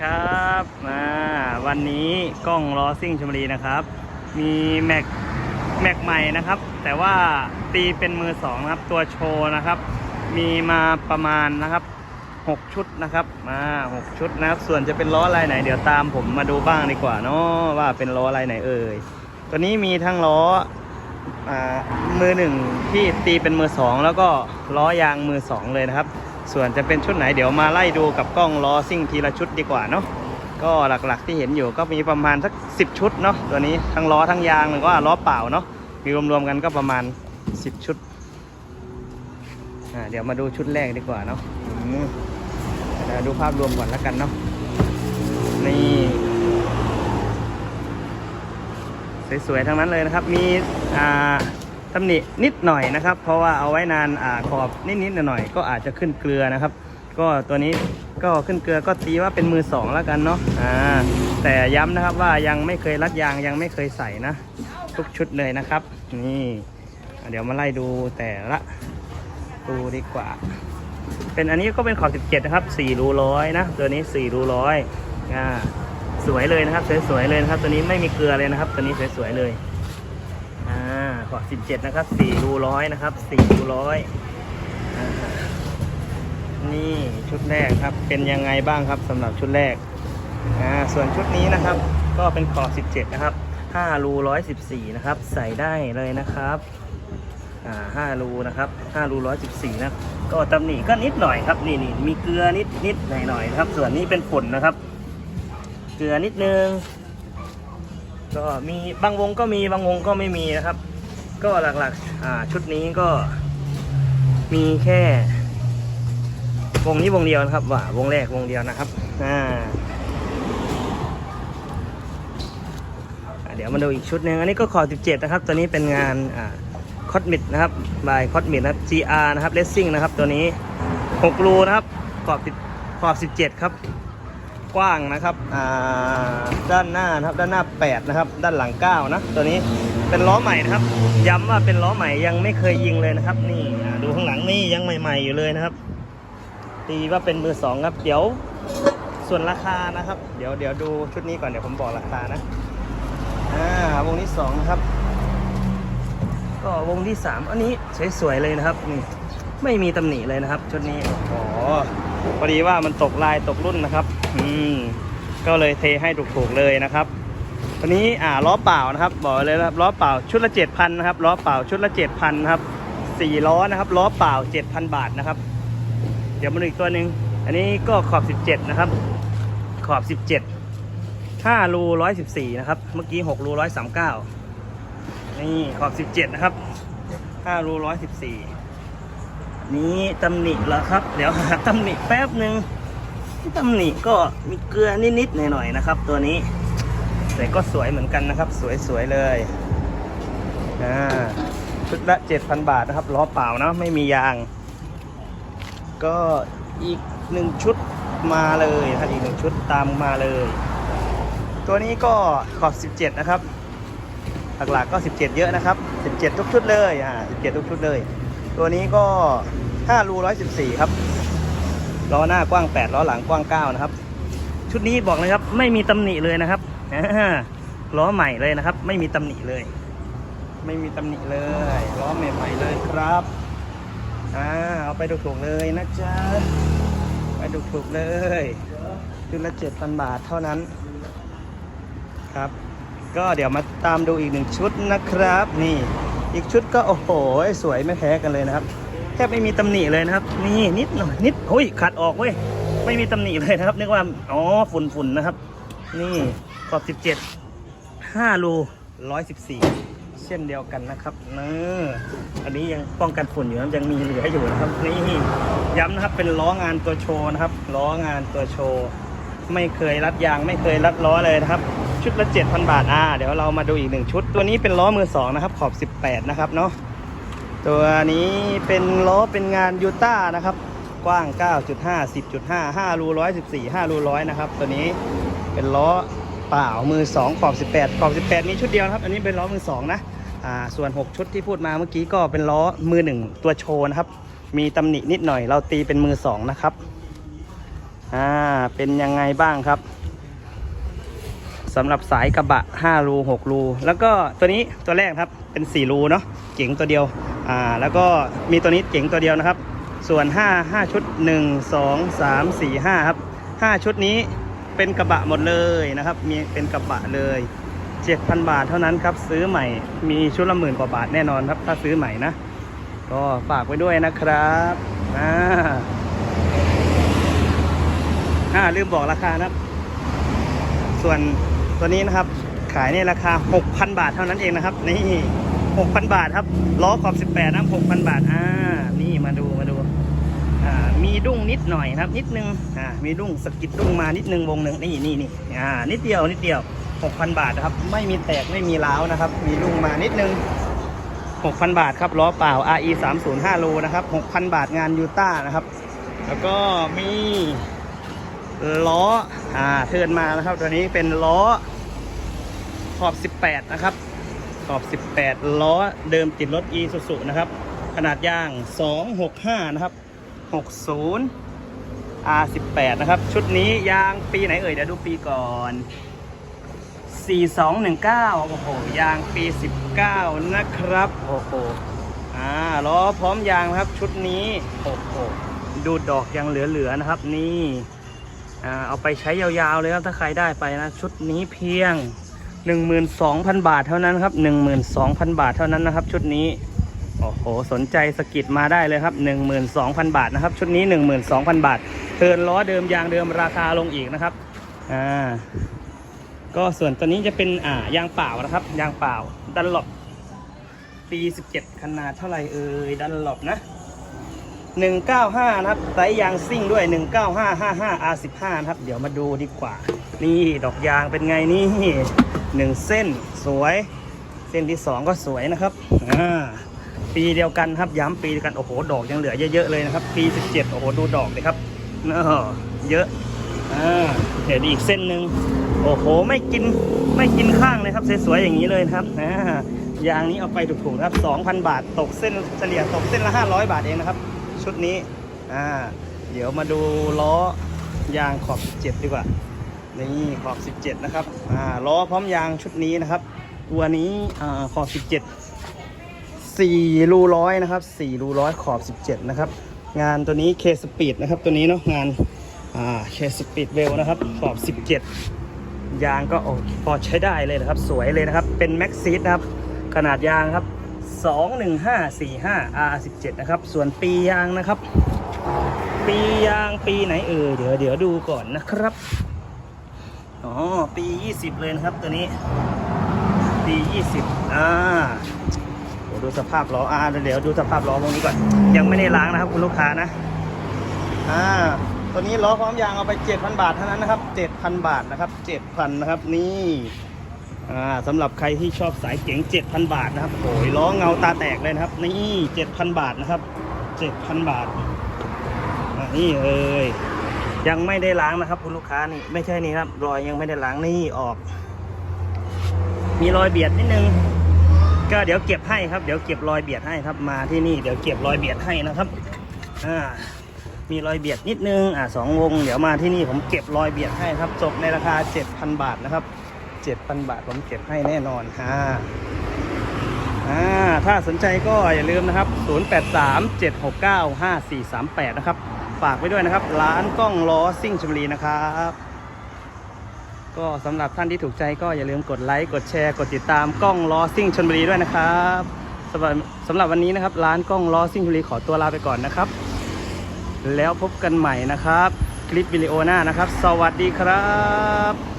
ครับมาวันนี้กล้องล้อซิ่งชมรีนะครับ มีแม็กแม็กใหม่นะครับ แต่ว่าตีเป็นมือสองนะครับ ตัวโชว์นะครับ มีมาประมาณนะครับ 6 ชุดนะครับ มา6ชุดนะครับ ส่วนจะเป็นล้อลายไหน เดี๋ยวตามผมมาดูบ้างดีกว่าเนาะว่าเป็นล้อลายไหนเอ่ยตัวนี้มีทั้งล้ออมือหนึ่งที่ตีเป็นมือสองแล้วก็ล้อยางมือสองเลยนะครับ ส่วนจะเป็นชุดไหนเดี๋ยวมาไล่ดูกับกล้องล้อซิ่งทีละชุดดีกว่าเนาะก็หลักๆที่เห็นอยู่ก็มีประมาณสัก 10 ชุดเนาะตัวนี้ทั้งล้อทั้งยางหรือว่าล้อเปล่าเนาะมีรวมๆกันก็ประมาณ 10 ชุดอ่าเดี๋ยวมาดูชุดแรกดีกว่าเนาะเดี๋ยวดูภาพรวมก่อนแล้วกันเนาะนี่สวยๆทั้งนั้นเลยนะครับ มีอ่า ตำหนินิดหน่อยนะครับ เพราะว่าเอาไว้นานอ่าขอบนิดๆหน่อยๆก็อาจจะขึ้นเกลือนะครับ ก็ตัวนี้ก็ขึ้นเกลือก็ตีว่าเป็นมือสองแล้วกันเนาะอ่าแต่ย้ำนะครับว่ายังไม่เคยรัดยางยังไม่เคยใส่นะ ทุกชุดเลยนะครับ นี่ เดี๋ยวมาไล่ดูแต่ละดูดีกว่า เป็นอันนี้ก็เป็นขอบ 17 นะครับ4รูร้อยนะ ตัวนี้4รูร้อยอ่าสวยเลยนะครับสวยๆเลยนะครับ ตัวนี้ไม่มีเกลือเลยนะครับ ตัวนี้สวยๆเลยาขอบ17นะครับ4รูร้อยนะครับ4รูร้อยนี่ชุดแรกครับเป็นยังไงบ้างครับสำหรับชุดแรกอ่าส่วนชุดนี้นะครับ ก็เป็นขอบ17นะครับ5รู114นะครับ ใส่ได้เลยนะครับอ่า5รูนะครับ5รู114นะก็ตำหนิก็นิดหน่อยครับนี่นี่มีเกลือนิดนิดหน่อยหน่อยนะครับ ส่วนนี้เป็นฝนนะครับ เกลือนิดนึงก็มีบางวงก็มีบางวงก็ไม่มีนะครับ ก็หลักๆชุดนี้ก็มีแค่ วงนี้วงเดียวนะครับว่าวงแรกวงเดียวนะครับอ่าเดี๋ยวมาดูอีกชุดหนึ่งอันนี้ก็ขอ17 นะครับ ตัวนี้เป็นงานคอสมิดนะครับบายคอสมิดนะครับ GR นะครับเลสซิ่งนะครับ ตัวนี้ 6 รูนะครับขอบ10ขอบ 17 ครับ กว้างนะครับด้านหน้านะครับด้านหน้า 8 นะครับ ด้านหลัง 9 นะ ตัวนี้เป็นล้อใหม่นะครับ ย้ำว่าเป็นล้อใหม่ยังไม่เคยยิงเลยนะครับ นี่ดูข้างหลังนี่ยังใหม่ ๆอยู่เลยนะครับ ตีว่าเป็นมือสองครับ เดี๋ยวส่วนราคานะครับ เดี๋ยวเดี๋ยวดูชุดนี้ก่อนเดี๋ยวผมบอกราคานะอ่าวงที่สองนะครับ ก็วงที่สามอันนี้สวยๆเลยนะครับนี่ไม่มีตำหนิเลยนะครับ ชุดนี้โอ้โห พอดีว่ามันตกลายตกรุ่นนะครับ อืมก็เลยเทให้ถูกๆเลยนะครับตัวนี้อ่าล้อเปล่านะครับ บอกเลยนะครับล้อเปล่าชุดละเจ็ดพันนะครับล้อเปล่าชุดละเจ็ดพันครับสี่ล้อนะครับล้อเปล่าเจ็ดพันบาทนะครับ เดี๋ยวมาดูอีกตัวหนึ่งอันนี้ก็ขอบ17นะครับ ขอบ17 5รู114นะครับ เมื่อกี้6รู139นี่ขอบ17นะครับ5รู114 นี้ตำหนิแล้วครับ เดี๋ยวหาตำหนิแป๊บหนึ่งตำหนิก็มีเกลือนิดๆหน่อยๆนะครับ ตัวนี้ แต่ก็สวยเหมือนกันนะครับ สวยๆเลยอ่าชุดละ 7,000 บาทนะครับล้อเปล่านะไม่มียาง ก็อีกหนึ่งชุดมาเลยครับอีกหนึ่งชุดตามมาเลย ตัวนี้ก็ขอบ 17 นะครับหลักๆก็ 17 เยอะนะครับ 17 ทุกชุดเลยอ่า17 ทุกชุดเลย ตัวนี้ก็5รู114 ครับล้อหน้ากว้าง 8ล้อหลังกว้าง 9 นะครับ ชุดนี้บอกเลยครับ ไม่มีตำหนิเลยนะครับล้อใหม่เลยนะครับ ไม่มีตำหนิเลย ไม่มีตำหนิเลยล้อใหม่ๆเลยครับอ่าเอาไปถูกๆเลยนะจ๊ะไปถูกๆเลยชุดละเจ็ดพันบาทเท่านั้นครับ ก็เดี๋ยวมาตามดูอีกหนึ่งชุดนะครับ นี่ อีกชุดก็โอ้โหสวยไม่แพ้กันเลยนะครับ แทบไม่มีตำหนิเลยนะครับ นี่นิดหน่อยนิดโอ้ยขัดออกเว้ยไม่มีตำหนิเลยนะครับนึกว่าอ๋อฝุ่นฝุ่นนะครับ นี่ขอบสิบเจ็ดห้ารูร้อยสิบสี่เช่นเดียวกันนะครับเนออันนี้ยังป้องกันฝุ่นอยู่นะยังมีเหลืออยู่นะครับนี่ย้ำนะครับเป็นล้องานตัวโชว์นะครับล้องานตัวโชว์ ไม่เคยรัดยางไม่เคยรัดล้อเลยนะครับ ชุดละ 7,000 บาท อ่า เดี๋ยวเรามาดูอีกหนึ่งชุด ตัวนี้เป็นล้อมือสองนะครับ ขอบ 18 นะครับเนาะ ตัวนี้เป็นล้อเป็นงานยูต้านะครับ กว้าง 9.5 10.5 5รู114 5รู100 นะครับ ตัวนี้เป็นล้อเปล่ามือ2ขอบ 18 ขอบ 18 มีชุดเดียวครับ อันนี้เป็นล้อมือ2นะ อ่า ส่วน 6 ชุดที่พูดมาเมื่อกี้ก็เป็นล้อมือ1ตัวโชว์นะครับ มีตำหนินิดหน่อย เราตีเป็นมือ2นะครับ อ่า เป็นยังไงบ้างครับ สำหรับสายกระบะ5รู6รูแล้วก็ตัวนี้ตัวแรกครับเป็น4รูเนาะเก๋งตัวเดียวอ่าแล้วก็มีตัวนี้เก๋งตัวเดียวนะครับ ส่วน 5 5 ชุด 1 2 3 4 5 ครับ 5 ชุดนี้เป็นกระบะหมดเลยนะครับ มีเป็นกระบะเลย 7,000 บาทเท่านั้นครับ ซื้อใหม่มีชุดละหมื่นกว่าบาทแน่นอนครับ ถ้าซื้อใหม่นะ ก็ฝากไว้ด้วยนะครับอ่าอ่าลืมบอกราคานะครับ ส่วน ตัวนี้นะครับขายในราคา 6,000 บาทเท่านั้นเองนะครับ นี่ 6,000 บาทครับล้อขอบ 18นะ6,000 บาทอ่านี่มาดูมาดูอ่ามีดุ้งนิดหน่อยครับ นิดนึงอ่ามีดุ้งสกิดดุ้งมานิดนึงวงหนึ่งนี่นี่นี่อ่านิดเดียวนิดเดียว 6,000 บาทนะครับ ไม่มีแตกไม่มีร้าวนะครับ มีดุ้งมานิดนึง 6,000 บาทครับล้อเปล่า RE 305โลนะครับ 6,000 บาทงานยูต้านะครับ แล้วก็มี ล้ออ่าเทินมานะครับ ตัวนี้เป็นล้อขอบ 18 นะครับ ขอบ 18 ล้อเดิมติดรถ e สุ s u นะครับ ขนาดยาง 265 นะครับ 60 R18 นะครับ ชุดนี้ยางปีไหนเอ่ย เดี๋ยวดูปีก่อน 4219 โอ้โห ยางปี 19 นะครับ โอ้โห อ่า ล้อพร้อมยางนะครับ ชุดนี้ โอ้โห ดูดอกยังเหลือๆนะครับ นี่ เอาไปใช้ยาวๆเลยครับถ้าใครได้ไปนะ ชุดนี้เพียง 12,000 บาทเท่านั้นครับ 12,000 บาทเท่านั้นนะครับ ชุดนี้โอ้โหสนใจสกิดมาได้เลยครับ 12,000 บาทนะครับ ชุดนี้ 12,000 บาทเทินล้อเดิมยางเดิมราคาลงอีกนะครับอ่าก็ส่วนตัวนี้จะเป็นอ่ายางเปล่านะครับ ยางเปล่าดันหลบปี 17 ขนาดเท่าไหร่เอ่ยดันหลบนะ 195 นะครับไซส์ยางซิ่งด้วย 19555 R15 นะครับ เดี๋ยวมาดูดีกว่า นี่ดอกยางเป็นไงนี่หนึ่งเส้นสวย เส้นที่ 2 ก็สวยนะครับอ่าปีเดียวกันครับย้ำปีเดียวกัน โอ้โห ดอกยังเหลือเยอะๆเลยนะครับ ปี 17 โอ้โห ดูดอกเลยครับเนอะเยอะอ่าเดี๋ยวอีกเส้นหนึ่งโอ้โห ไม่กินไม่กินข้างเลยครับ สวยๆอย่างนี้เลยครับอ่ายางนี้เอาไปถูกๆครับ 2,000 บาท ตกเส้นเฉลี่ยตกเส้นละ 500 บาทเองนะครับ ชุดนี้อ่าเดี๋ยวมาดูล้อยางขอบ 17 ดีกว่า นี่ขอบ 17 นะครับอ่าล้อพร้อมยางชุดนี้นะครับ ตัวนี้อ่าขอบ 17 4 รูร้อยนะครับ 4 รูร้อยขอบ 17 นะครับ งานตัวนี้เคสปีดนะครับตัวนี้เนาะงานอ่าเคสปีดเวลนะครับขอบ 17 ยางก็โอเคพอใช้ได้เลยนะครับ สวยเลยนะครับ เป็นแม็กซีดนะครับ ขนาดยางครับ 21545 R17 นะครับ ส่วนปียางนะครับ ปียางปีไหนเอ่ยเดี๋ยวเดี๋ยวดูก่อนนะครับ อ๋อ ปี 20 เลยนะครับตัวนี้ ปี 20 อ่าเดี๋ยวดูสภาพล้ออ่าเดี๋ยวดูสภาพล้อตรงนี้ก่อน ยังไม่ได้ล้างนะครับคุณลูกค้านะ อ่า ตัวนี้ล้อพร้อมยางเอาไป 7,000 บาทเท่านั้นนะครับ 7,000 บาทนะครับ 7,000 นะครับ นี่ สำหรับใครที่ชอบสายเก๋ง7,000 บาทนะครับโอ้ยล้อเงาตาแตกเลยนะครับ นี่7,000 บาทนะครับ 7,000 บาทนี่เอ้ยยังไม่ได้ล้างนะครับ คุณลูกค้านี่ไม่ใช่นี่ครับรอยยังไม่ได้ล้างนี่ออก มีรอยเบียดนิดนึงก็เดี๋ยวเก็บให้ครับเดี๋ยวเก็บรอยเบียดให้ครับมาที่นี่เดี๋ยวเก็บรอยเบียดให้นะครับอ่ามีรอยเบียดนิดนึงอ่าสองวง เดี๋ยวมาที่นี่ผมเก็บรอยเบียดให้ครับจบในราคา 7,000 บาทนะครับ 7,000 บาทผมเก็บให้แน่นอนค่ะอ่าถ้าสนใจก็อย่าลืมนะครับ 0837695438 นะครับ ฝากไว้ด้วยนะครับ ร้านกล้องล้อซิ่งชมบุรีนะครับ ก็สำหรับท่านที่ถูกใจก็อย่าลืมกดไลค์ กดแชร์ กดติดตามกล้องล้อซิ่งชนบุรีด้วยนะครับสำหรับสำหรับวันนี้นะครับ ร้านกล้องล้อซิ่งชนบุรีขอตัวลาไปก่อนนะครับ แล้วพบกันใหม่นะครับ คลิปวิดีโอหน้านะครับ สวัสดีครับ